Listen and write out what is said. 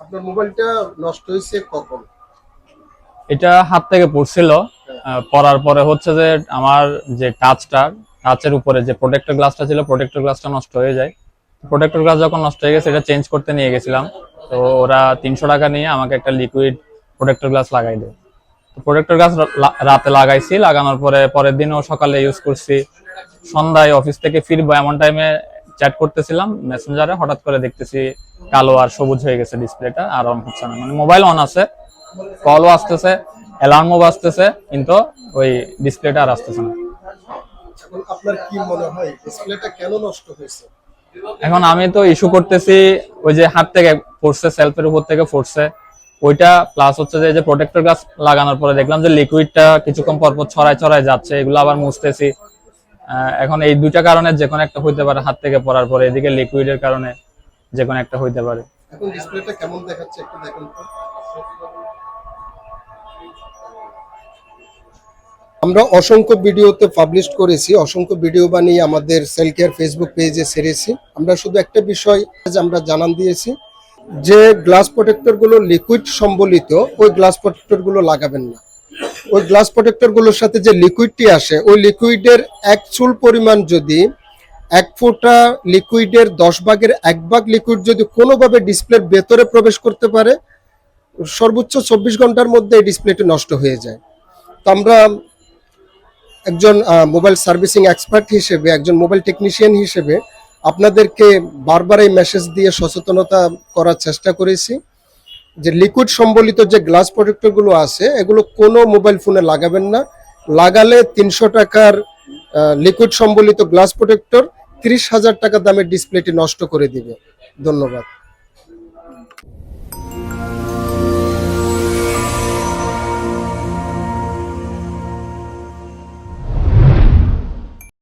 আপনার মোবাইলটা নষ্ট হয়েছে কখন? এটা হাত থেকে পড়ছিল। আহ, পড়ার পরে হচ্ছে যে আমার যে টাচটা টাচের উপরে যে প্রোটেক্টর গ্লাসটা ছিল প্রোটেক্টর গ্লাসটা নষ্ট হয়ে যায়। প্রোটেক্টর গ্লাস যখন নষ্ট হয়ে গেছে এটা চেঞ্জ করতে নিয়ে গেছিলাম। তো ওরা তিনশো টাকা নিয়ে আমাকে একটা লিকুইড প্রোটেক্টর গ্লাস লাগাই দেয় তো প্রোটেক্টর গ্লাস রাতে লাগাইছি লাগানোর পরে পরের দিনও সকালে ইউজ করছি। সন্ধ্যায় অফিস থেকে ফিরবো এমন টাইমে চ্যাট করতেছিলাম মেসেঞ্জারে হঠাৎ করে দেখতেছি কালো আর সবুজ হয়ে গেছে ডিসপ্লেটা আর অন হচ্ছে না। মানে মোবাইল অন আছে কলও আসতেছে অ্যালার্মও বাজতেছে কিন্তু ওই ডিসপ্লেটা আর আসতেছে না। এখন আপনার কি মনে হয় ডিসপ্লেটা কেন নষ্ট হয়েছে? এখন আমি তো ইস্যু করতেছি ওই যে হাত থেকে পড়ছে সেলফের উপর থেকে পড়ছে ওইটা প্লাস হচ্ছে যে প্রোটেক্টর গ্লাস লাগানোর পরে দেখলাম যে লিকুইডটা কিছুক্ষণ পর পর ছড়ায় ছড়ায় যাচ্ছে এগুলো আবার মুছতেছি এখন এই দুটা কারণে যে কোনো একটা হইতে পারে হাত থেকে পড়ার পরে, এদিকে লিকুইডের কারণে যে কোনো একটা হইতে পারে। এখন ডিসপ্লেটা কেমন দেখাচ্ছে একটু দেখুন আমরা অসংখ্য ভিডিওতে পাবলিশ করেছি, অসংখ্য ভিডিও বানিয়ে আমাদের সেল কেয়ার ফেসবুক পেজে ছেড়েছি। আমরা শুধু একটা বিষয় আমরা জানান দিয়েছি, যে গ্লাস প্রোটেক্টরগুলো লিকুইড সম্বলিত, ওই গ্লাস প্রোটেক্টরগুলো লাগাবেন না। ওই গ্লাস প্রোটেক্টরগুলোর সাথে যে লিকুইডটি আসে, ওই লিকুইডের এক চুল পরিমাণ যদি এক ফোঁটা লিকুইডের দশ ভাগের এক ভাগ লিকুইড যদি কোনোভাবে ডিসপ্লের ভেতরে প্রবেশ করতে পারে, সর্বোচ্চ চব্বিশ ঘণ্টার মধ্যে এই ডিসপ্লেটি নষ্ট হয়ে যায়। তো আমরা একজন মোবাইল সার্ভিসিং এক্সপার্ট হিসেবে, একজন মোবাইল টেকনিশিয়ান হিসেবে আপনাদেরকে বারবার এই মেসেজ দিয়ে সচেতনতা করার চেষ্টা করেছি। যে লিকুইড সম্বলিত যে গ্লাস প্রোটেক্টরগুলো আছে, এগুলো কোনো মোবাইল ফোনে লাগাবেন না। লাগালে তিনশো টাকার লিকুইড সম্বলিত গ্লাস প্রোটেক্টর তিরিশ হাজার টাকা দামের ডিসপ্লেটি নষ্ট করে দিবে। ধন্যবাদ।